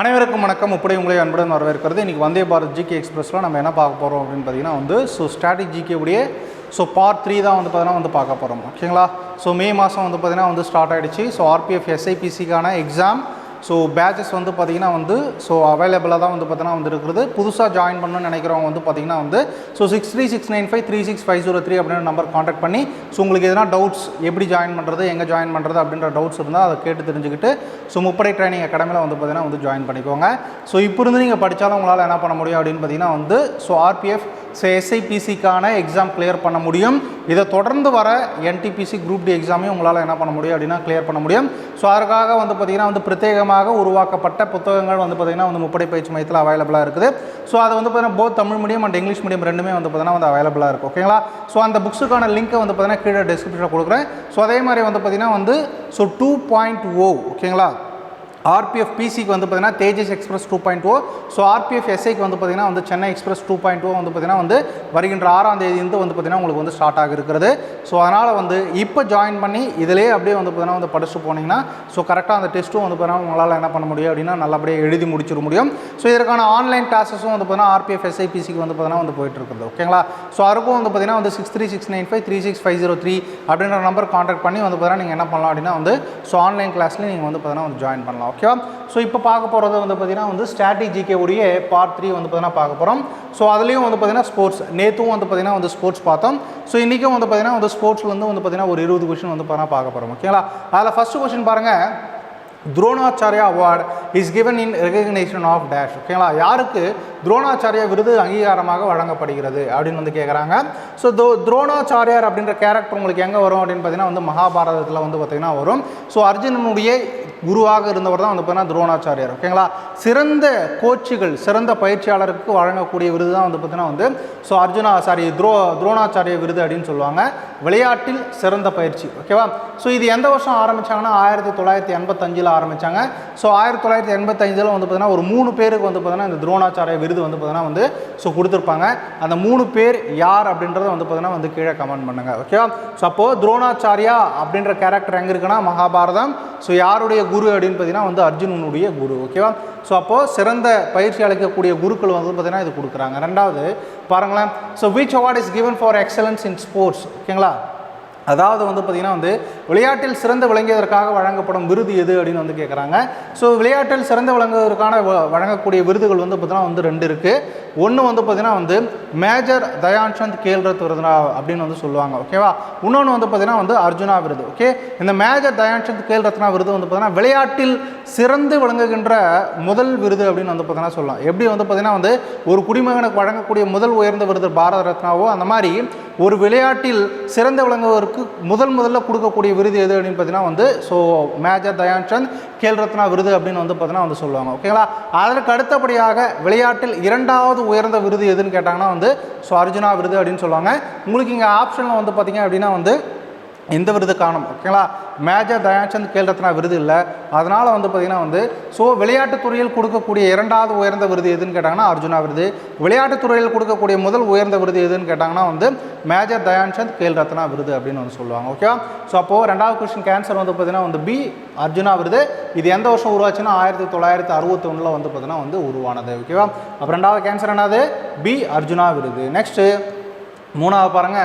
அனைவருக்கும் வணக்கம். இப்படி உங்களை அன்புடன் வரவேற்கிறது. இன்றைக்கி வந்தே பாரத் ஜிகே எக்ஸ்பிரஸில் நம்ம என்ன பார்க்க போகிறோம் அப்படின்னு பார்த்தீங்கன்னா வந்து ஸோ ஸ்டாட்டிக் ஜிகே உடைய ஸோ பார்ட் த்ரீ தான் வந்து பார்த்தீங்கன்னா வந்து பார்க்க போகிறோம் ஓகேங்களா? ஸோ மே மாதம் வந்து பார்த்தீங்கன்னா வந்து ஸ்டார்ட் ஆகிடுச்சு ஸோ ஆர்பிஎஃப் எஸ்ஐபிசிக்கான எக்ஸாம் ஸோ பேச்சஸ் வந்து பார்த்திங்கன்னா வந்து ஸோ அவைலபிளாக தான் வந்து பார்த்தீங்கன்னா வந்து இருக்குது புதுசாக ஜாயின் பண்ணணும்னு நினைக்கிறவங்க வந்து பார்த்திங்கன்னா வந்து so six three six nine five three six five zero three அப்படின்ற நம்பர் காண்டாக்ட் பண்ணி ஸோ உங்களுக்கு எதனா டவுட்ஸ் எப்படி ஜாயின் பண்ணுறது எங்கே ஜாயின் பண்ணுறது அப்படின்ற டவுட்ஸ் இருந்தால் அதை கேட்டு தெரிஞ்சுக்கிட்டு ஸோ முப்படை ட்ரைனிங் அகாடமியில் வந்து பார்த்தீங்கன்னா வந்து ஜாயின் பண்ணிக்கோங்க. ஸோ இப்போ இருந்து நீங்கள் படித்தாலும் உங்களால் என்ன பண்ண முடியும் அப்படின்னு பார்த்தீங்கன்னா வந்து ஸோ ஆர்பிஎஃப் ஸோ எஸ்ஐபிசிக்கான எக்ஸாம் கிளியர் பண்ண முடியும். இதை தொடர்ந்து வர என்டிபிசி குரூப் டி எக்ஸாமையும் உங்களால் என்ன பண்ண முடியும் அப்படின்னா கிளியர் பண்ண முடியும். ஸோ அதற்காக வந்து பார்த்திங்கன்னா வந்து பிரத்யேகமாக உருவாக்கப்பட்ட புத்தகங்கள் வந்து பார்த்திங்கன்னா வந்து முப்படை பயிற்சி மையத்தில் அவைலபிளாக இருக்குது. ஸோ அது வந்து பார்த்தீங்கன்னா both Tamil medium and English medium ரெண்டுமே வந்து பார்த்திங்கன்னா வந்து அவைலபிளாக இருக்கும் ஓகேங்களா ஸோ அந்த புக்ஸுக்கான லிங்க்கை வந்து பார்த்திங்கன்னா கீழே டிஸ்கிரிப்ஷனில் கொடுக்குறேன். ஸோ அதே மாதிரி வந்து பார்த்திங்கன்னா வந்து ஸோ டூ பாயிண்ட் ஓ ஓகேங்களா ஆர்பிஎஃப் பிசிக்கு வந்து பார்த்தீங்கன்னா Tejas express two point O so RPF எஸ்ஐக்கு வந்து பார்த்தீங்கன்னா வந்து Chennai express two point O வந்து பார்த்தீங்கன்னா வந்து வருகின்ற ஆறாம் தேதி வந்து வந்து பார்த்தீங்கன்னா உங்களுக்கு வந்து ஸ்டார்ட் ஆக இருக்கிறது ஸோ அதனால் வந்து இப்போ ஜாயின் பண்ணி இதிலே அப்படியே வந்து பார்த்தீங்கன்னா வந்து படிச்சுட்டு போனீங்கன்னா ஸோ கரெக்டாக அந்த டெஸ்ட்டும் வந்து பார்த்தீங்கன்னா உங்களால் என்ன பண்ண முடியும் அப்படின்னா நல்லபடியாக எழுதி முடிச்சிட முடியும் ஸோ இதற்கான ஆன்லைன் கிளாஸஸும் வந்து பார்த்தீங்கன்னா ஆர்பிஎஃப் எஸ்ஐபிசிக்கு வந்து பார்த்தீங்கன்னா வந்து போயிட்டு இருக்குது ஓகேங்களா ஸோ அதுக்கும் வந்து பார்த்தீங்கன்னா வந்து six three six nine five three six five zero three அப்படின்ற நம்பர் காண்டாக்ட் பண்ணி வந்து பார்த்தீங்கன்னா நீங்கள் என்ன பண்ணலாம் அப்படின்னா வந்து ஸோ ஆன்லைன் கிளாஸில் நீங்கள் வந்து பார்த்தீங்கன்னா வந்து ஜாயின் பண்ணலாம் ஓகேவா ஸோ இப்போ பார்க்க போகிறது வந்து பார்த்தீங்கன்னா வந்து ஸ்ட்ராட்டஜிக்கே உடைய பார்ட் த்ரீ வந்து பார்த்தீங்கன்னா பார்க்க போகிறோம் ஸோ அதுலேயும் வந்து பார்த்தீங்கன்னா ஸ்போர்ட்ஸ் நேற்றும் வந்து பார்த்தீங்கன்னா வந்து ஸ்போர்ட்ஸ் பார்த்தோம். ஸோ இன்றைக்கும் வந்து பார்த்தீங்கன்னா வந்து ஸ்போர்ட்ஸ்லேருந்து வந்து பார்த்திங்கன்னா ஒரு இருபது கொஷின் வந்து பார்த்தீங்கன்னா பார்க்க போகிறோம் ஓகேங்களா? அதில் ஃபஸ்ட்டு கொஷின் பாருங்கள் Dronacharya award is given in recognition of dash ஓகேங்களா யாருக்கு? துரோணாச்சாரியா விருது அங்கீகாரமாக வழங்கப்படுகிறது அப்படின்னு வந்து கேட்குறாங்க ஸோ தோ துரோணாச்சாரியார் அப்படின்ற கேரக்டர் உங்களுக்கு எங்கே வரும் அப்படின்னு பார்த்தீங்கன்னா வந்து மகாபாரதத்தில் வந்து பார்த்தீங்கன்னா வரும். ஸோ அர்ஜுனனுடைய குருவாக இருந்தவர் தான் வந்து பார்த்தீங்கன்னா துரோணாச்சாரியார். ஓகேங்களா சிறந்த கோச்சுகள் சிறந்த பயிற்சியாளருக்கு வழங்கக்கூடிய விருது தான் வந்து பார்த்தீங்கன்னா வந்து ஸோ அர்ஜுனா சாரி துரோ துரோணாச்சாரிய விருது அப்படின்னு சொல்லுவாங்க. விளையாட்டில் சிறந்த பயிற்சி. ஓகேவா ஸோ இது எந்த வருஷம் ஆரம்பிச்சாங்கன்னா ஆயிரத்தி தொள்ளாயிரத்தி எண்பத்தஞ்சில் ஆரம்பித்தாங்க ஸோ ஆயிரத்தி தொள்ளாயிரத்தி எண்பத்தஞ்சில் வந்து பார்த்தீங்கன்னா ஒரு மூணு பேருக்கு வந்து பார்த்தீங்கன்னா இந்த துரோணாச்சாரிய விருது வந்து பார்த்தீங்கன்னா வந்து ஸோ கொடுத்துருப்பாங்க. அந்த மூணு பேர் யார் அப்படின்றத வந்து பார்த்தீங்கன்னா வந்து கீழே கமெண்ட் பண்ணுங்கள் ஓகேவா ஸோ அப்போது துரோணாச்சாரியா அப்படின்ற கேரக்டர் எங்கே இருக்குன்னா மகாபாரதம். ஸோ யாருடைய குரு அப்படின்னு பார்த்தீங்கன்னா வந்து அர்ஜுனனுடைய குரு. ஓகேவா ஸோ அப்போது சிறந்த பயிற்சி அளிக்கக்கூடிய குருக்கள் வந்து பார்த்தீங்கன்னா இது கொடுக்குறாங்க. ரெண்டாவது பாருங்களேன். So which award is given for excellence in sports ஓகேங்களா அதாவது வந்து பார்த்திங்கன்னா வந்து விளையாட்டில் சிறந்து விளங்கியதற்காக வழங்கப்படும் விருது எது அப்படின்னு வந்து கேட்குறாங்க ஸோ விளையாட்டில் சிறந்து விளங்குவதற்கான வ- வழங்கக்கூடிய விருதுகள் வந்து பார்த்திங்கன்னா வந்து ரெண்டு இருக்குது ஒன்று வந்து பார்த்திங்கன்னா வந்து மேஜர் தயான்சந்த் கேல்ரத் விருதுனா அப்படின்னு வந்து சொல்லுவாங்க. ஓகேவா இன்னொன்று வந்து பார்த்திங்கன்னா வந்து அர்ஜுனா விருது. ஓகே இந்த மேஜர் தயான்சந்த் கேல் ரத்னா விருது வந்து பார்த்திங்கன்னா விளையாட்டில் சிறந்து விளங்குகின்ற முதல் விருது அப்படின்னு வந்து பார்த்திங்கன்னா சொல்லலாம். எப்படி வந்து பார்த்திங்கன்னா வந்து ஒரு குடிமகனுக்கு வழங்கக்கூடிய முதல் உயர்ந்த விருது பாரத ரத்னாவோ அந்த மாதிரி ஒரு விளையாட்டில் சிறந்து விளங்குவதற்கு முதல் முதல்ல கொடுக்கக்கூடிய விருது எது அப்படின்னு பார்த்தீங்கன்னா வந்து ஸோ மேஜர் தயான்சந்த் கேல் ரத்னா விருது அப்படின்னு வந்து பார்த்தீங்கன்னா வந்து சொல்லுவாங்க. ஓகேங்களா அதற்கு அடுத்தபடியாக விளையாட்டில் இரண்டாவது உயர்ந்த விருது எதுன்னு கேட்டாங்கன்னா வந்து ஸோ அர்ஜுனா விருது அப்படின்னு சொல்லுவாங்க. உங்களுக்கு இங்கே ஆப்ஷனில் வந்து பார்த்தீங்க அப்படின்னா வந்து இந்த விருது காணும். ஓகேங்களா? மேஜர் தயான்சந்த் கேல் ரத்னா விருது இல்லை. அதனால் வந்து பார்த்திங்கன்னா வந்து ஸோ விளையாட்டுத் துறையில் கொடுக்கக்கூடிய இரண்டாவது உயர்ந்த விருது எதுன்னு கேட்டாங்கன்னா அர்ஜுனா விருது. விளையாட்டுத் துறையில் கொடுக்கக்கூடிய முதல் உயர்ந்த விருது எதுன்னு கேட்டாங்கன்னா வந்து மேஜர் தயான்சந்த் கேல் ரத்னா விருது அப்படின்னு வந்து சொல்லுவாங்க. ஓகேவா ஸோ அப்போது ரெண்டாவது கொஸ்டின் கேன்சர் வந்து பார்த்திங்கன்னா வந்து பி அர்ஜுனா விருது. இது எந்த வருஷம் உருவாச்சுன்னா ஆயிரத்தி தொள்ளாயிரத்தி அறுபத்தொன்னில் வந்து பார்த்திங்கன்னா வந்து உருவானது. ஓகேவா அப்போ ரெண்டாவது கேன்சர் என்னது? பி அர்ஜுனா விருது. நெக்ஸ்ட்டு மூணாவது பாருங்க.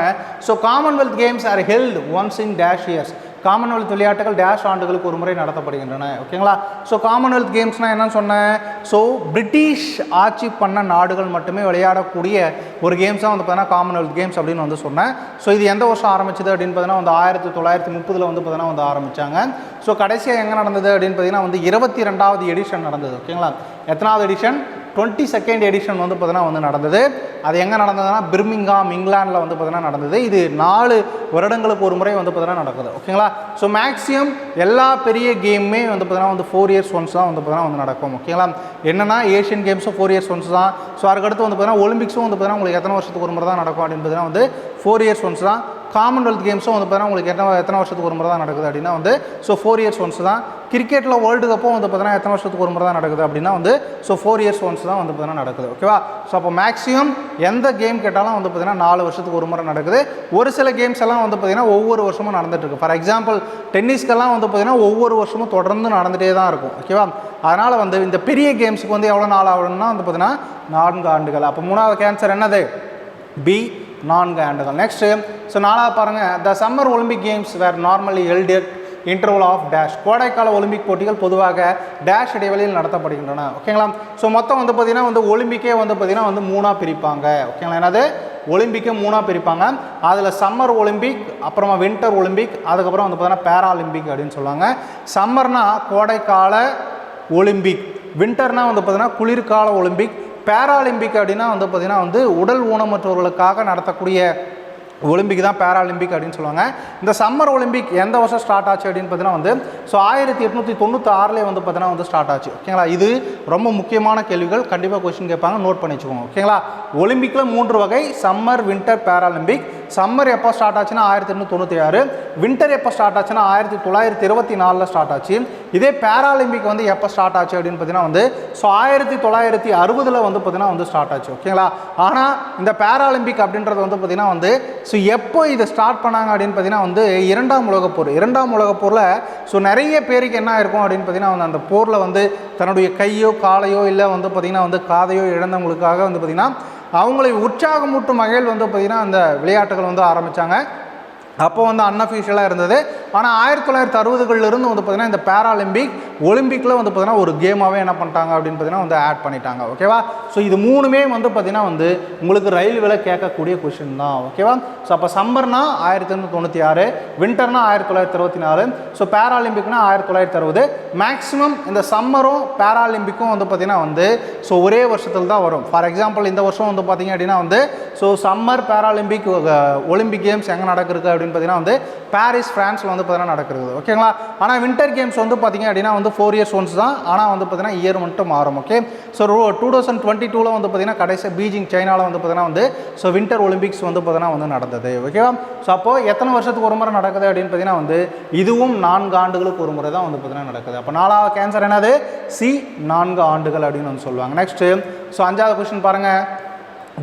So commonwealth games are held once in dash years commonwealth விளையாட்டுகள் டேஷ் ஆண்டுகளுக்கு ஒரு முறை நடத்தப்படுகின்றன ஓகேங்களா ஸோ காமன்வெல்த் கேம்ஸ்னால் என்னன்னு சொன்னேன். ஸோ பிரிட்டிஷ் ஆட்சி பண்ண நாடுகள் மட்டுமே விளையாடக்கூடிய ஒரு கேம்ஸ் தான் வந்து பார்த்தீங்கன்னா காமன்வெல்த் கேம்ஸ் அப்படின்னு வந்து சொன்னேன். ஸோ இது எந்த வருஷம் ஆரம்பிச்சது அப்படின்னு பார்த்தீங்கன்னா வந்து ஆயிரத்தி தொள்ளாயிரத்தி முப்பதில் வந்து பார்த்தீங்கன்னா வந்து ஆரம்பித்தாங்க ஸோ கடைசியாக எங்கே நடந்தது அப்படின்னு பார்த்தீங்கன்னா வந்து இருபத்தி ரெண்டாவது எடிஷன் நடந்தது. ஓகேங்களா எத்தனாவது எடிஷன் டுவெண்ட்டி செகண்ட் எடிஷன் வந்து பார்த்தீங்கன்னா வந்து நடந்தது. அது எங்கே நடந்ததுன்னா பிர்மிங்காம் இங்கிலாந்தில் வந்து பார்த்தீங்கன்னா நடந்தது. இது நாலு வருடங்களுக்கு ஒரு முறை வந்து பார்த்தீங்கன்னா நடக்குது. ஓகேங்களா? ஸோ மேக்ஸிமம் எல்லா பெரிய கேமுமே வந்து பார்த்தீங்கன்னா வந்து ஃபோர் இயர்ஸ் ஒன்ஸ் தான் வந்து பார்த்தீங்கன்னா வந்து நடக்கும். ஓகேங்களா? என்னன்னா ஏஷியன் கேம்ஸும் ஃபோர் இயர்ஸ் ஒன்ஸ் தான். ஸோ அதுக்கடுத்து வந்து பார்த்தீங்கன்னா ஒலிம்பிக்ஸும் வந்து பார்த்தீங்கன்னா உங்களுக்கு எத்தனை வருஷத்துக்கு ஒரு முறை தான் நடக்கும் அப்படின்னு பார்த்தீங்கன்னா வந்து ஃபோர் இயர்ஸ் ஒன்ஸ் தான். காமன்வெல்த் கேம்ஸும் வந்து பார்த்தீங்கன்னா உங்களுக்கு எத்தனை எத்தனை வருஷத்துக்கு ஒரு முறை தான் நடக்குது அப்படின்னா வந்து ஸோ ஃபோர் இயர்ஸ் ஒன்ஸ் தான். கிரிக்கெட்டில் வேர்ல்டு கப்பும் வந்து பார்த்தீங்கன்னா எத்தனை வருஷத்துக்கு ஒரு முறை தான் நடக்குது அப்படின்னா வந்து ஸோ ஃபோர் இயர்ஸ் ஒன்ஸ் தான் வந்து பார்த்தீங்கன்னா நடக்குது. ஓகேவா ஸோ அப்போ மேக்ஸிமம் எந்த கேம் கேட்டாலும் வந்து பார்த்தீங்கன்னா நாலு வருஷத்துக்கு ஒரு முறை நடக்குது. ஒரு சில கேம்ஸ் எல்லாம் வந்து பார்த்தீங்கன்னா ஒவ்வொரு வருஷமும் நடந்துட்டுருக்கு ஃபார் எக்ஸாம்பிள் டென்னிஸ்க்கெல்லாம் வந்து பார்த்தீங்கன்னா ஒவ்வொரு வருஷமும் தொடர்ந்து நடந்துகிட்டே தான் இருக்கும். ஓகேவா அதனால் வந்து இந்த பெரிய கேம்ஸுக்கு வந்து எவ்வளோ நாள் ஆகணும்னா வந்து பார்த்தீங்கன்னா நான்கு ஆண்டுகள். அப்போ மூணாவது கேன்சர் என்னது? பி நான்கு ஆண்டுகள். நெக்ஸ்ட்டு ஸோ நாலாவது பாருங்கள் the summer Olympic games were normally held at interval of dash கோடைக்கால ஒலிம்பிக் போட்டிகள் பொதுவாக டேஷ் இடைவெளியில் நடத்தப்படுகின்றன. ஓகேங்களா ஸோ மொத்தம் வந்து பார்த்திங்கன்னா வந்து ஒலிம்பிக்கே வந்து பார்த்திங்கன்னா வந்து மூணாக பிரிப்பாங்க. ஓகேங்களா என்னது? ஒலிம்பிக்கே மூணாக பிரிப்பாங்க. அதில் சம்மர் ஒலிம்பிக் அப்புறமா வின்டர் ஒலிம்பிக் அதுக்கப்புறம் வந்து பார்த்தீங்கன்னா பேராலிம்பிக் அப்படின்னு சொல்லுவாங்க. சம்மர்னா கோடைக்கால ஒலிம்பிக் வின்டர்னால் வந்து பார்த்திங்கன்னா குளிர்கால ஒலிம்பிக் பேராலிம்பிக் அப்படின்னா வந்து பார்த்திங்கன்னா வந்து உடல் ஊனமற்றவர்களுக்காக நடத்தக்கூடிய ஒலிம்பிக் தான் பேராலிம்பிக் அப்படின்னு சொல்லுவாங்க. இந்த சம்மர் ஒலிம்பிக் எந்த வருஷம் ஸ்டார்ட் ஆச்சு அப்படின்னு பார்த்தீங்கன்னா வந்து ஸோ ஆயிரத்தி எட்நூற்றி தொண்ணூற்றி ஆறுலேயே வந்து பார்த்தீங்கன்னா வந்து ஸ்டார்ட் ஆச்சு. ஓகேங்களா இது ரொம்ப முக்கியமான கேள்விகள். கண்டிப்பாக கொஸ்டின் கேட்பாங்க. நோட் பண்ணி வச்சுக்கோங்க. ஓகேங்களா ஒலிம்பிக்கில் மூன்று வகை. சம்மர் வின்டர் பேராலிம்பிக் சம்மர் எப்போ ஸ்டார்ட் ஆச்சுன்னா ஆயிரத்தி எட்நூற்றி தொண்ணூற்றி ஆறு. வின்டர் எப்போ ஸ்டார்ட் ஆச்சுன்னா ஆயிரத்தி தொள்ளாயிரத்தி இருபத்தி நாலில் ஸ்டார்ட் ஆச்சு. இதே பேராலிம்பிக் வந்து எப்போ ஸ்டார்ட் ஆச்சு அப்படின்னு பார்த்தீங்கன்னா வந்து ஸோ ஆயிரத்தி தொள்ளாயிரத்தி அறுபதில் வந்து பார்த்தீங்கன்னா வந்து ஸ்டார்ட் ஆச்சு. ஓகேங்களா ஆனால் இந்த பேராலிம்பிக் அப்படின்றது வந்து பார்த்திங்கன்னா வந்து ஸோ எப்போ இதை ஸ்டார்ட் பண்ணாங்க அப்படின்னு பார்த்தீங்கன்னா வந்து இரண்டாம் உலகப் போர். இரண்டாம் உலகப் போரில் ஸோ நிறைய பேருக்கு என்ன இருக்கும் அப்படின்னு பார்த்தீங்கன்னா வந்து அந்த போரில் வந்து தன்னுடைய கையோ காலையோ இல்லை வந்து பார்த்திங்கன்னா வந்து காதையோ இழந்தவங்களுக்காக வந்து பார்த்திங்கன்னா அவங்களை உற்சாகமூட்டும் வகையில் வந்து பார்த்திங்கன்னா அந்த விளையாட்டுகள் வந்து ஆரம்பித்தாங்க அப்போ வந்து அன்அஃபிஷியலாக இருந்தது. ஆனால் ஆயிரத்தி தொள்ளாயிரத்தி அறுபதுகளிலிருந்து வந்து பார்த்திங்கன்னா இந்த பேராலிம்பிக் ஒலிம்பிக்கில் வந்து பார்த்திங்கன்னா ஒரு கேமாகவே என்ன பண்ணிட்டாங்க அப்படின்னு பார்த்தீங்கன்னா வந்து ஆட் பண்ணிட்டாங்க. ஓகேவா ஸோ இது மூணுமே வந்து பார்த்திங்கன்னா வந்து உங்களுக்கு ரயில்வேல கேட்கக்கூடிய கொஷின் தான். ஓகேவா ஸோ அப்போ சம்மர்னா ஆயிரத்தி எண்ணூற்றி தொண்ணூற்றி ஆறு வின்டர்னா ஆயிரத்தி தொள்ளாயிரத்தி அறுபத்தி நாலு ஸோ பேராலிம்பிக்னா ஆயிரத்தி தொள்ளாயிரத்தி அறுபது. மேக்ஸிமம் இந்த சம்மரும் பேராலிம்பிக்கும் வந்து பார்த்திங்கன்னா வந்து ஸோ ஒரே வருஷத்தில் தான் வரும். ஃபார் எக்ஸாம்பிள் இந்த வருஷம் வந்து பார்த்திங்க அப்படின்னா வந்து so summer Paralympic Olympic games எங்கே நடக்குது அப்படின்னு பார்த்தீங்கன்னா வந்து பாரிஸ் ஃப்ரான்ஸில் வந்து பார்த்தீங்கன்னா நடக்கிறது. ஓகேங்களா ஆனால் வின்டர் கேம்ஸ் வந்து பார்த்திங்க அப்படின்னா வந்து ஃபோர் இயர்ஸ் ஒன்ஸ் தான். ஆனால் வந்து பார்த்தீங்கன்னா இயர் மட்டும் மாறும். Okay so two thousand twenty டூவில் வந்து பார்த்திங்கன்னா கடைசி பீஜிங் சைனாவில் வந்து பார்த்தீங்கன்னா வந்து ஸோ வின்டர் ஒலிம்பிக்ஸ் வந்து பார்த்திங்கன்னா வந்து நடந்தது. ஓகேவா ஸோ அப்போது எத்தனை வருஷத்துக்கு ஒரு முறை நடக்குது அப்படின்னு பார்த்தீங்கன்னா வந்து இதுவும் நான்கு ஆண்டுகளுக்கு ஒரு முறை தான் வந்து பார்த்தீங்கன்னா நடக்குது. அப்போ நாலாவது கேன்சர் என்னது? சி நான்கு ஆண்டுகள் அப்படின்னு வந்து சொல்லுவாங்க. நெக்ஸ்ட்டு ஸோ அஞ்சாவது கொஸ்டின் பாருங்கள்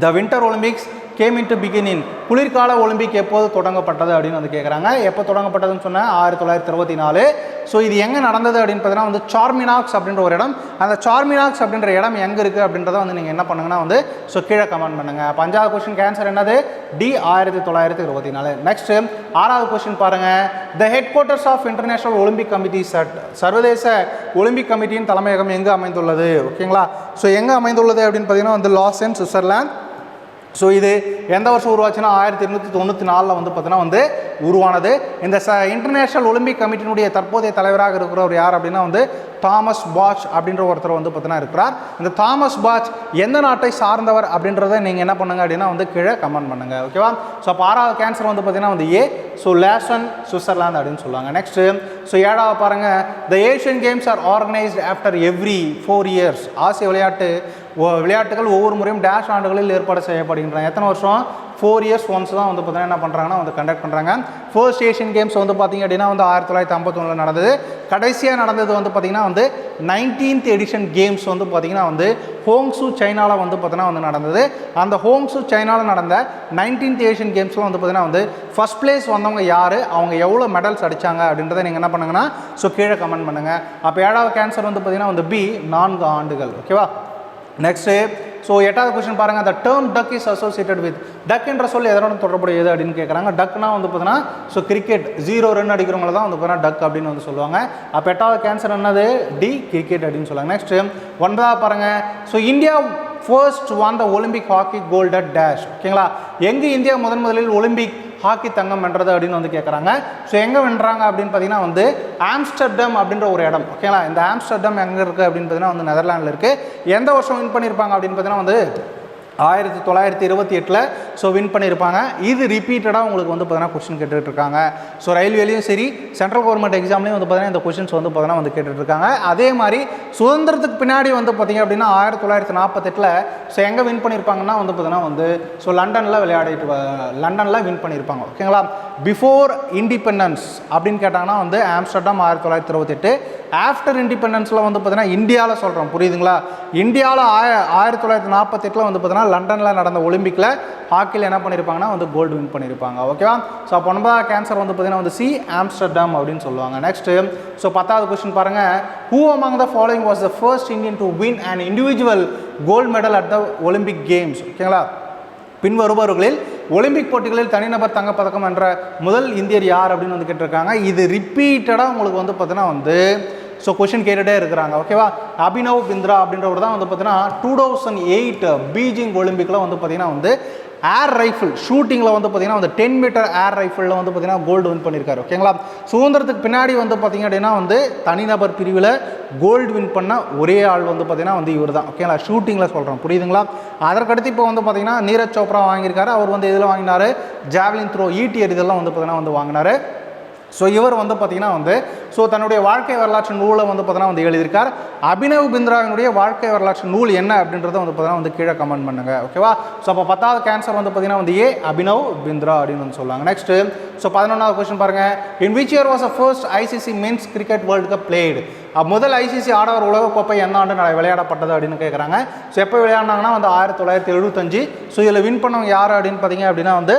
the winter Olympics game in to in குளிர்கால ஒலிம்பிக் எப்போது தொடங்கப்பட்டது அப்படின்னு வந்து கேட்குறாங்க எப்போ தொடங்கப்பட்டதுன்னு சொன்னால் ஆயிரத்தி தொள்ளாயிரத்தி இருபத்தி நாலு. ஸோ இது எங்கே நடந்தது அப்படின்னு பார்த்தீங்கன்னா வந்து சார்மினாக்ஸ் அப்படின்ற ஒரு இடம். அந்த சார்மினாக்ஸ் அப்படின்ற இடம் எங்கே இருக்குது அப்படின்றத வந்து நீங்கள் என்ன பண்ணுங்கன்னா வந்து ஸோ கீழே கமெண்ட் பண்ணுங்கள் பஞ்சாவது கொஸ்டின் கேன்சர் என்னது? டி ஆயிரத்தி தொள்ளாயிரத்தி இருபத்தி நாலு. நெக்ஸ்ட்டு ஆறாவது கொஸ்டின் பாருங்கள் the headquarters of International Olympic Committee சட் சர்வதேச ஒலிம்பிக் கமிட்டியின் தலைமையகம் எங்கே அமைந்துள்ளது? ஓகேங்களா ஸோ எங்கே அமைந்துள்ளது அப்படின்னு பார்த்தீங்கன்னா வந்து லாஸ் அண்ட் சுவிட்சர்லாந்து ஸோ இது எந்த வருஷம் உருவாச்சுன்னா ஆயிரத்தி எண்ணூற்றி தொண்ணூற்றி நாலில் வந்து பார்த்தீங்கன்னா வந்து உருவானது. இந்த ச இன்டர்நேஷ்னல் ஒலிம்பிக் கமிட்டியினுடைய தற்போதைய தலைவராக இருக்கிறவர் யார் அப்படின்னா வந்து தாமஸ் பாச் அப்படின்ற ஒருத்தர் வந்து பார்த்தீங்கன்னா இருக்கிறார். இந்த தாமஸ் பாச் எந்த நாட்டை சார்ந்தவர் அப்படின்றத நீங்கள் என்ன பண்ணுங்க அப்படின்னா வந்து கீழே கமெண்ட் பண்ணுங்க. ஓகேவா ஸோ அப்போ ஆறாவது கேன்சர் வந்து பார்த்தீங்கன்னா வந்து ஏ ஸோ லேசன் சுவிட்சர்லாந்து அப்படின்னு சொல்லுவாங்க. நெக்ஸ்ட்டு ஸோ ஏழாவது பாருங்கள் the Asian games are organised after every four years ஆசிய விளையாட்டு விளையாட்டுகள் ஒவ்வொரு முறையும் டேஷ் ஆண்டுகளில் ஏற்பாடு செய்யப்படுகின்றன. எத்தனை வருஷம்? ஃபோர் இயர்ஸ் ஒன்ஸ் தான் வந்து பார்த்தீங்கன்னா என்ன பண்ணுறாங்கன்னா வந்து கண்டக்ட் பண்ணுறாங்க ஃபர்ஸ்ட் ஏஷியன் கேம்ஸ் வந்து பார்த்தீங்க அப்படின்னா வந்து ஆயிரத்தி தொள்ளாயிரத்தி ஐம்பத்தொன்னில் நடந்தது. கடைசியாக நடந்தது வந்து பார்த்திங்கன்னா வந்து நைன்டீன்த் எடிஷன் கேம்ஸ் வந்து பார்த்திங்கன்னா வந்து ஹோங்ஸு சைனாவில் வந்து பார்த்தீங்கன்னா வந்து நடந்தது. அந்த ஹோங்ஸு சைனாவில் நடந்த நைன்டீன்த் ஏஷியன் கேம்ஸில் வந்து பார்த்தீங்கன்னா வந்து ஃபஸ்ட் பிளேஸ் வந்தவங்க யார்? அவங்க எவ்வளோ மெடல்ஸ் அடித்தாங்க அப்படின்றத நீங்கள் என்ன பண்ணுங்கன்னா ஸோ கீழே கமெண்ட் பண்ணுங்கள் அப்போ ஏழாவது கேன்சர் வந்து பார்த்திங்கன்னா வந்து பி நான்கு ஆண்டுகள். ஓகேவா நெக்ஸ்ட்டு ஸோ எட்டாவது கொஸ்டின் பாருங்கள் the term duck is associated with duck என்ற சொல் எதனோட தொடர்புடையது அப்படின்னு கேட்குறாங்க டக்னா வந்து பார்த்தீங்கன்னா ஸோ கிரிக்கெட் ஜீரோ ரன் அடிக்கிறவங்கள தான் வந்து பார்த்தீங்கன்னா டக் அப்படின்னு வந்து சொல்லுவாங்க. அப்போ எட்டாவது கேன்சர் என்னது? டி கிரிக்கெட் அப்படின்னு சொல்லுவாங்க. நெக்ஸ்ட் ஒன்பதாவது பாருங்கள் so India first won the Olympic hockey gold at dash ஓகேங்களா? எங்கே இந்தியா முதன் முதலில் ஒலிம்பிக் ஹாக்கி தங்கம் வென்றது அப்படின்னு வந்து கேட்குறாங்க ஸோ எங்கே வென்றாங்க அப்படின்னு பார்த்தீங்கன்னா வந்து ஆம்ஸ்டர்டம் அப்படின்ற ஒரு இடம். ஓகேங்களா இந்த ஆம்ஸ்டர்டம் எங்கே இருக்குது அப்படின்னு பார்த்தீங்கன்னா வந்து நெதர்லாண்டில் இருக்குது எந்த வருஷம் வின் பண்ணியிருப்பாங்க அப்படின்னு பார்த்தீங்கன்னா வந்து ஆயிரத்தி தொள்ளாயிரத்தி இருபத்தி எட்டில் ஸோ வின் பண்ணியிருப்பாங்க. இது ரிப்பீட்டடாக உங்களுக்கு வந்து பார்த்தீங்கன்னா கொஸ்டின் கேட்டுகிட்டு இருக்காங்க ஸோ ரயில்வேலையும் சரி சென்ட்ரல் கவர்மெண்ட் எக்ஸாம்லேயும் வந்து பார்த்தீங்கன்னா இந்த கொஷின்ஸ் வந்து பார்த்தீங்கன்னா வந்து கேட்டுகிட்டு இருக்காங்க அதே மாதிரி சுதந்திரத்துக்கு பின்னாடி வந்து பார்த்தீங்க அப்படின்னா ஆயிரத்தி தொள்ளாயிரத்தி நாற்பத்தெட்டில் ஸோ எங்கே வின் பண்ணியிருப்பாங்கன்னா வந்து பார்த்தீங்கன்னா வந்து ஸோ லண்டனில் விளையாடிட்டு லண்டனில் வின் பண்ணியிருப்பாங்க. ஓகேங்களா பிஃபோர் இண்டிபெண்டன்ஸ் அப்படின்னு கேட்டாங்கன்னா வந்து ஆம்ஸ்டர்டாம் ஆயிரத்தி தொள்ளாயிரத்தி இருபத்தெட்டு ஆஃப்டர் இண்டிபெண்டன்ஸில் வந்து பார்த்தீங்கன்னா இந்தியாவில் சொல்கிறோம் புரியுதுங்களா? இந்தியாவில் ஆய ஆயிரத்தி தொள்ளாயிரத்தி நாற்பத்தெட்டில் வந்து பார்த்தீங்கன்னா லண்டனில் நடந்த ஒலிம்பிக்கில் ஹாக்கியில் என்ன பண்ணியிருப்பாங்கன்னா வந்து கோல்டு வின் பண்ணியிருப்பாங்க ஓகேவா ஸோ அப்போ ஒன்பதாவது கேன்சர் வந்து பார்த்தீங்கன்னா வந்து சி ஆம்ஸ்டர்டாம் அப்படின்னு சொல்லுவாங்க. நெக்ஸ்ட்டு ஸோ பத்தாவது கொஸ்டின் பாருங்கள் who among the following was the first Indian to win and individual gold medal at the Olympic games ஓகேங்களா பின்வருபவர்களில் ஒலிம்பிக் போட்டிகளில் தனிநபர் தங்கப்பதக்கம் என்ற முதல் இந்தியர் யார் அப்படின்னு வந்து கேட்டிருக்காங்க. இது ரிப்பீட்டடாக உங்களுக்கு வந்து பார்த்தீங்கன்னா வந்து ஸோ கொஷின் கேட்டுகிட்டே இருக்கிறாங்க. ஓகேவா அபினவ் பிந்த்ரா அப்படின்றவர் தான் வந்து பார்த்தீங்கன்னா டூ தௌசண்ட் எயிட் பீஜிங் ஒலிம்பிக்கில் வந்து பார்த்தீங்கன்னா வந்து ஏர் ரைஃபிள் ஷூட்டிங்கில் வந்து பார்த்தீங்கன்னா வந்து டென் மீட்டர் ஏர் ரைஃபிளில் வந்து பார்த்தீங்கன்னா கோல்டு வின் பண்ணியிருக்காரு ஓகேங்களா சுதந்திரத்துக்கு பின்னாடி வந்து பார்த்திங்க அப்படின்னா வந்து தனிநபர் பிரிவில் கோல்டு வின் பண்ண ஒரே ஆள் வந்து பார்த்திங்கன்னா வந்து இவர் தான். ஓகேங்களா ஷூட்டிங்கில் சொல்கிறோம் புரியுதுங்களா? அதற்கடுத்து இப்போ வந்து பார்த்தீங்கன்னா நீரஜ் சோப்ரா வாங்கியிருக்காரு. அவர் வந்து இதில் வாங்கினாரு? ஜாவ்லின் த்ரோ ஈட்டி எறிதெல்லாம் வந்து பார்த்திங்கன்னா வந்து வாங்கினாரு. ஸோ இவர் வந்து பார்த்தீங்கன்னா வந்து ஸோ தன்னுடைய வாழ்க்கை வரலாற்று நூலை வந்து பார்த்தீங்கன்னா வந்து எழுதியிருக்கார். அபினவ் பிந்த்ராவினுடைய வாழ்க்கை வரலாற்று நூல் என்ன அப்படின்றத வந்து பார்த்தீங்கன்னா வந்து கீழே கமெண்ட் பண்ணுங்க. ஓகேவா ஸோ அப்போ பத்தாவது கேன்சர் வந்து பார்த்தீங்கன்னா வந்து ஏ அபினவ் பிந்திரா அப்படின்னு வந்து சொல்லுவாங்க. நெக்ஸ்ட்டு ஸோ பதினொன்றாவது கொஸ்டின் பாருங்க. In which year was a first ICC men's cricket world cup played முதல் ஐசிசி ஆடவர் உலகக்கோப்பை எந்த ஆண்டு நான் விளையாடப்பட்டது அப்படின்னு கேட்குறாங்க ஸோ எப்போ விளையாடினாங்கன்னா வந்து ஆயிரத்தி தொள்ளாயிரத்தி எழுபத்தஞ்சு ஸோ இதில் வின் பண்ணவங்க யார் அப்படின்னு பார்த்தீங்க அப்படின்னா வந்து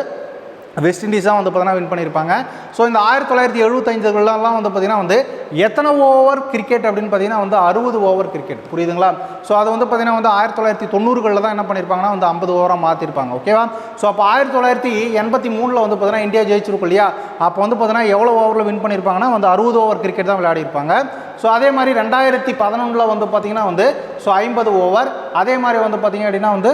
வெஸ்ட் இண்டீஸ் தான் வந்து பார்த்தீங்கன்னா வின் பண்ணியிருப்பாங்க. ஸோ இந்த ஆயிரத்தி தொள்ளாயிரத்தி எழுபத்தஞ்சுகளெலாம் வந்து பார்த்திங்கன்னா வந்து எத்தனை ஓவர் கிரிக்கெட் அப்படின்னு பார்த்தீங்கன்னா வந்து அறுபது ஓவர் கிரிக்கெட் புரியுதுங்களா? ஸோ அதை வந்து பார்த்திங்கன்னா வந்து ஆயிரத்தி தொள்ளாயிரத்தி தொண்ணூறுகளில் தான் என்ன பண்ணியிருப்பாங்கன்னா வந்து ஐம்பது ஓவராக மாற்றிருப்பாங்க ஓகேவா ஸோ அப்போ ஆயிரத்தி தொள்ளாயிரத்தி எண்பத்தி மூணில் வந்து பார்த்தீங்கன்னா இந்தியா ஜெயிச்சிருக்கும் இல்லையா? அப்போ வந்து பார்த்திங்கன்னா எவ்வளோ ஓவரில் வின் பண்ணியிருப்பாங்கன்னா வந்து அறுபது ஓவர் கிரிக்கெட் தான் விளையாடிருப்பாங்க ஸோ அதே மாதிரி ரெண்டாயிரத்தி பதினொன்றில் வந்து பார்த்தீங்கன்னா வந்து ஸோ ஐம்பது ஓவர் அதே மாதிரி வந்து பார்த்தீங்க அப்படின்னா வந்து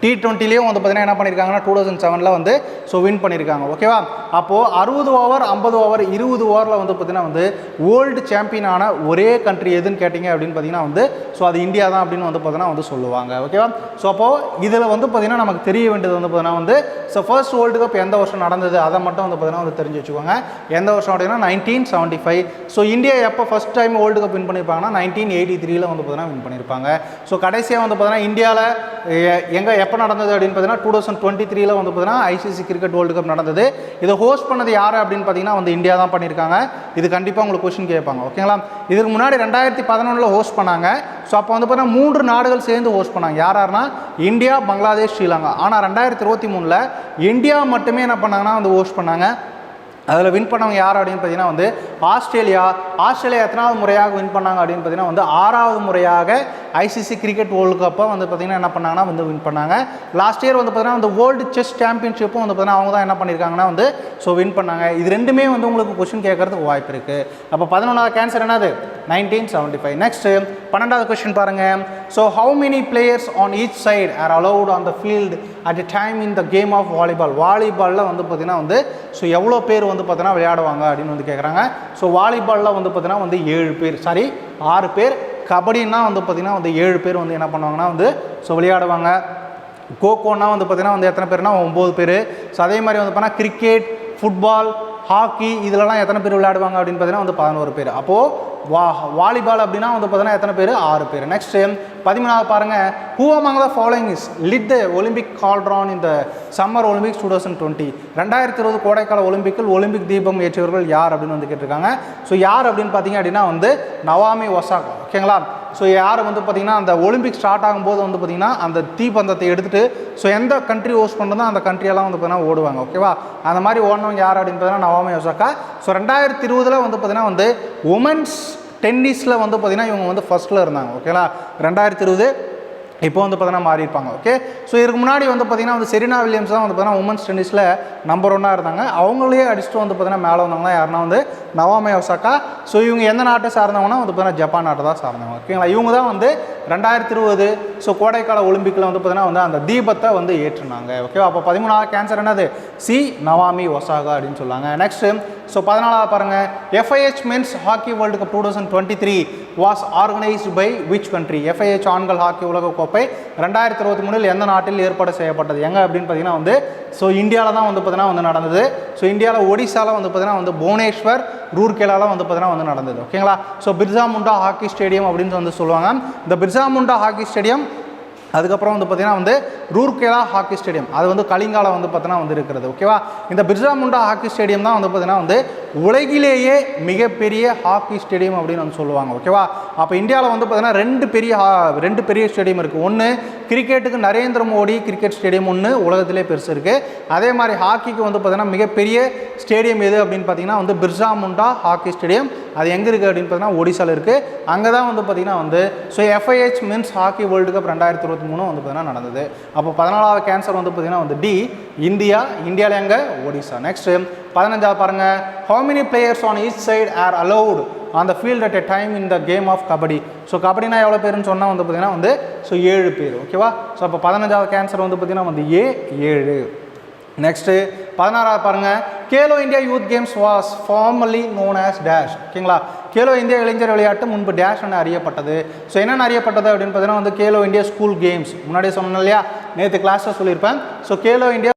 டி டுவெண்ட்டிலையும் வந்து பார்த்தீங்கன்னா என்ன பண்ணியிருக்காங்கன்னா டூ தௌசண்ட் செவனில் வந்து ஸோ வின் பண்ணியிருக்காங்க ஓகேவா அப்போது அறுபது ஓவர் ஐம்பது ஓவர் இருபது ஓவரில் வந்து பார்த்தீங்கன்னா வந்து வேர்ல்டு சாம்பியனான ஒரே கண்ட்ரி எதுன்னு கேட்டிங்க அப்படின்னு பார்த்தீங்கன்னா வந்து ஸோ அது இந்தியா தான் அப்படின்னு வந்து பார்த்தீங்கன்னா வந்து சொல்லுவாங்க. ஓகேவா ஸோ அப்போது இதில் வந்து பார்த்தீங்கன்னா நமக்கு தெரிய வேண்டியது வந்து பார்த்தீங்கன்னா வந்து ஸோ ஃபர்ஸ்ட் வேர்ல்டு கப் எந்த வருஷம் நடந்தது அதை மட்டும் வந்து பார்த்தீங்கன்னா வந்து தெரிஞ்சு வச்சுக்கோங்க. எந்த வருஷம் அப்படின்னா nineteen seventy five so India எப்போ first time world cup win பண்ணியிருப்பாங்கன்னா nineteen eighty த்ரீல வந்து பார்த்தீங்கன்னா வின் பண்ணியிருப்பாங்க ஸோ கடைசியாக வந்து பார்த்தீங்கன்னா இந்தியாவில் எங்கே எப்போ நடந்தது அப்படின்னு பார்த்தீங்கன்னா டூ தௌசண்ட் டுவெண்ட்டி த்ரீல வந்து பார்த்தீங்கன்னா ஐசிசி கிரிக்கெட் வேர்ல்டு கப் நடந்தது. இதை ஹோஸ்ட் பண்ணது யார் அப்படின்னு பார்த்தீங்கன்னா வந்து இந்தியா தான் பண்ணியிருக்காங்க. இது கண்டிப்பாக உங்களுக்கு கொஸ்டின் கேட்பாங்க. ஓகேங்களா இதுக்கு முன்னாடி ரெண்டாயிரத்தி பதினொன்றில் ஹோஸ்ட் பண்ணாங்க. ஸோ அப்போ வந்து பார்த்தீங்கன்னா மூன்று நாடுகள் சேர்ந்து ஹோஸ்ட் பண்ணாங்க. யார் யாருன்னா? இந்தியா பங்களாதேஷ் ஸ்ரீலங்கா. ஆனால் ரெண்டாயிரத்தி இருபத்தி மூணில் இந்தியா மட்டுமே என்ன பண்ணாங்கன்னா வந்து ஹோஸ்ட் பண்ணாங்க. அதில் வின் பண்ணவங்க யார் அப்படின்னு பார்த்தீங்கன்னா வந்து ஆஸ்திரேலியா. ஆஸ்திரேலியா எத்தனாவது முறையாக வின் பண்ணாங்க அப்படின்னு பார்த்தீங்கன்னா வந்து ஆறாவது முறையாக ஐசிசி கிரிக்கெட் வேர்ல்டு கப்பை வந்து பார்த்தீங்கன்னா என்ன பண்ணாங்கன்னா வந்து வின் பண்ணாங்க. லாஸ்ட் இயர் வந்து பார்த்தீங்கன்னா வந்து வேர்ல்டு செஸ் சாம்பியன்ஷிப்பும் வந்து பார்த்தீங்கன்னா அவங்க தான் என்ன பண்ணியிருக்காங்கன்னா வந்து ஸோ வின் பண்ணாங்க. இது ரெண்டுமே வந்து உங்களுக்கு கொஷின் கேட்கறதுக்கு வாய்ப்பு இருக்குது அப்போ பதினொன்றாவது கேன்சர் என்னது? நைன்டீன் செவன்ட்டி ஃபைவ் நெக்ஸ்ட்டு பன்னெண்டாவது கொஸ்டின் பாருங்கள் so how many players on each side are allowed on the field at a time in the game of volleyball வாலிபாலில் வந்து பார்த்தீங்கன்னா வந்து ஸோ எவ்வளோ பேர் வந்து பார்த்தீங்கன்னா விளையாடுவாங்க அப்படின்னு வந்து கேட்குறாங்க ஸோ வாலிபாலில் வந்து பார்த்தீங்கன்னா வந்து ஏழு பேர் சாரி ஆறு பேர். கபடின்னா வந்து பார்த்தீங்கன்னா வந்து ஏழு பேர் வந்து என்ன பண்ணுவாங்கன்னா வந்து ஸோ விளையாடுவாங்க. கோகோன்னா வந்து பார்த்தீங்கன்னா வந்து எத்தனை பேர்னா ஒம்பது பேர். ஸோ அதே மாதிரி வந்து பார்த்தீங்கன்னா கிரிக்கெட் ஃபுட்பால் ஹாக்கி இதிலலாம் எத்தனை பேர் விளையாடுவாங்க அப்படின்னு பார்த்தீங்கன்னா வந்து பதினோரு பேர். அப்போது வா வாலிபால் அப்படின்னா வந்து பார்த்தீங்கன்னா எத்தனை பேர்? ஆறு பேர். நெக்ஸ்ட்டு பதிமூணாவது பாருங்கள் who among the following is lit the Olympic cauldron இந்த summer Olympics two thousand twenty ரெண்டாயிரத்தி இருபது கோடைக்கால ஒலிம்பிக்கில் ஒலிம்பிக் தீபம் ஏற்றியவர்கள் யார் அப்படின்னு வந்து கேட்டிருக்காங்க. ஸோ யார் அப்படின்னு பார்த்தீங்க அப்படின்னா வந்து நவாமி ஒசாகா. ஓகேங்களா ஸோ யார் வந்து பார்த்திங்கன்னா அந்த ஒலிம்பிக் ஸ்டார்ட் ஆகும்போது வந்து பார்த்திங்கன்னா அந்த தீபந்தத்தை எடுத்துகிட்டு ஸோ எந்த கண்ட்ரி ஹோஸ்ட் பண்ணுறதோ அந்த கண்ட்ரியெல்லாம் வந்து பார்த்திங்கன்னா ஓடுவாங்க. ஓகேவா அந்த மாதிரி ஓடினவங்க யார் அப்படின்னு பார்த்தீங்கன்னா நவாமி ஒசாக்கா ஸோ ரெண்டாயிரத்தி இருபதில் வந்து பார்த்திங்கன்னா வந்து உமன்ஸ் டென்னிஸில் வந்து பார்த்தீங்கன்னா இவங்க வந்து ஃபஸ்ட்டில் இருந்தாங்க ஓகேங்களா ரெண்டாயிரத்தி இருபது இப்போ வந்து பார்த்தீங்கன்னா மாறி இருப்பாங்க ஓகே ஸோ இதுக்கு முன்னாடி வந்து பார்த்தீங்கன்னா வந்து செரினா வில்லியம்ஸ் தான் வந்து பார்த்தீங்கன்னா உமன்ஸ் டென்னிஸில் நம்பர் ஒன்னாக இருந்தாங்க. அவங்களே அடிச்சுட்டு வந்து பார்த்தீங்கன்னா மேலே வந்தாங்கன்னா யாருன்னா வந்து நவாமே ஒசாக்கா ஸோ இவங்க எந்த நாட்டை சார்ந்தவங்கன்னா வந்து பார்த்தீங்கன்னா ஜப்பான் நாட்டை தான் சார்ந்தவங்க ஓகேங்களா இவங்க தான் வந்து ரெண்டாயிரத்தி இருபது ஸோ கோடைக்கால ஒலிம்பிக்கில் வந்து பார்த்தீங்கன்னா வந்து அந்த தீபத்தை வந்து ஏற்றுனாங்க ஓகேவா அப்போ பதிமூணாவது கேன்சர் என்னது? சி நவாமி ஒசாகா அப்படின்னு சொல்லுவாங்க நெக்ஸ்ட்டு ஸோ பதினாலாவது பாருங்கள் FIH men's hockey world cup two thousand twenty three was organised by which country FIH ஆண்கள் ஹாக்கி உலக கோப்பை ரெண்டாயிரத்தி இருபத்தி மூணில் எந்த நாட்டில் ஏற்பாடு செய்யப்பட்டது? எங்கே அப்படின்னு பார்த்தீங்கன்னா வந்து ஸோ இந்தியாவில் தான் வந்து பார்த்தீங்கன்னா வந்து நடந்தது. ஸோ இந்தியாவில் ஒடிசாவில் வந்து பார்த்தீங்கன்னா வந்து புவனேஸ்வர் ரூர்கேலால வந்து பார்த்தீங்கன்னா வந்து நடந்தது. ஓகேங்களா? So Birsa Munda hockey stadium அப்படின்னு வந்து சொல்லுவாங்க. இந்த பிர்சா முண்டா ஹாக்கி ஸ்டேடியம் அதுக்கப்புறம் வந்து பார்த்திங்கன்னா வந்து ரூர்கேலா ஹாக்கி ஸ்டேடியம். அது வந்து கலிங்கால வந்து பார்த்தீங்கன்னா வந்து இருக்கிறது. ஓகேவா இந்த பிர்சா முண்டா ஹாக்கி ஸ்டேடியம் தான் வந்து பார்த்திங்கன்னா வந்து உலகிலேயே மிகப்பெரிய ஹாக்கி ஸ்டேடியம் அப்படின்னு வந்து சொல்லுவாங்க. ஓகேவா அப்போ இந்தியாவில் வந்து பார்த்தீங்கன்னா ரெண்டு பெரிய ரெண்டு பெரிய ஸ்டேடியம் இருக்குது ஒன்று கிரிக்கெட்டுக்கு நரேந்திர மோடி கிரிக்கெட் ஸ்டேடியம் ஒன்று உலகத்திலே பெருசு இருக்குது அதே மாதிரி ஹாக்கிக்கு வந்து பார்த்திங்கன்னா மிகப்பெரிய ஸ்டேடியம் எது அப்படின்னு பார்த்தீங்கன்னா வந்து பிர்சா முண்டா ஹாக்கி ஸ்டேடியம். அது எங்கே இருக்குது அப்படின்னு பார்த்தீங்கன்னா ஒடிசாவில் இருக்குது அங்கே தான் வந்து பார்த்தீங்கன்னா வந்து so FIH men's hockey world cup ரெண்டாயிரத்தி இருபத்தி மூணு வந்து பார்த்தீங்கன்னா நடந்தது. அப்போ பதினாலாவது கேன்சர் வந்து பார்த்தீங்கன்னா வந்து டி இந்தியா இந்தியாவில் எங்கே? ஒடிசா. நெக்ஸ்ட்டு பதினஞ்சாவது பாருங்கள் how many players on each side are allowed அந்த field at a time a time in the kabaddi. So கபடினா எவ்வளோ பேருன்னு சொன்னால் வந்து பார்த்தீங்கன்னா வந்து ஸோ ஏழு பேர். ஓகேவா ஸோ அப்போ பதினஞ்சாவது கேன்சர் வந்து பார்த்தீங்கன்னா வந்து ஏ ஏழு. நெக்ஸ்ட்டு பதினாறாவது பாருங்கள் Khelo India youth games was formally known as dash ஓகேங்களா கேலோ இந்தியா இளைஞர் விளையாட்டு முன்பு டேஷ் என அறியப்பட்டது. ஸோ என்னென்ன அறியப்பட்டது அப்படின்னு பார்த்தீங்கன்னா வந்து கேலோ இந்தியா ஸ்கூல் கேம்ஸ் முன்னாடியே சொன்னேன் இல்லையா? நேற்று கிளாஸில் சொல்லியிருப்பேன். So Khelo India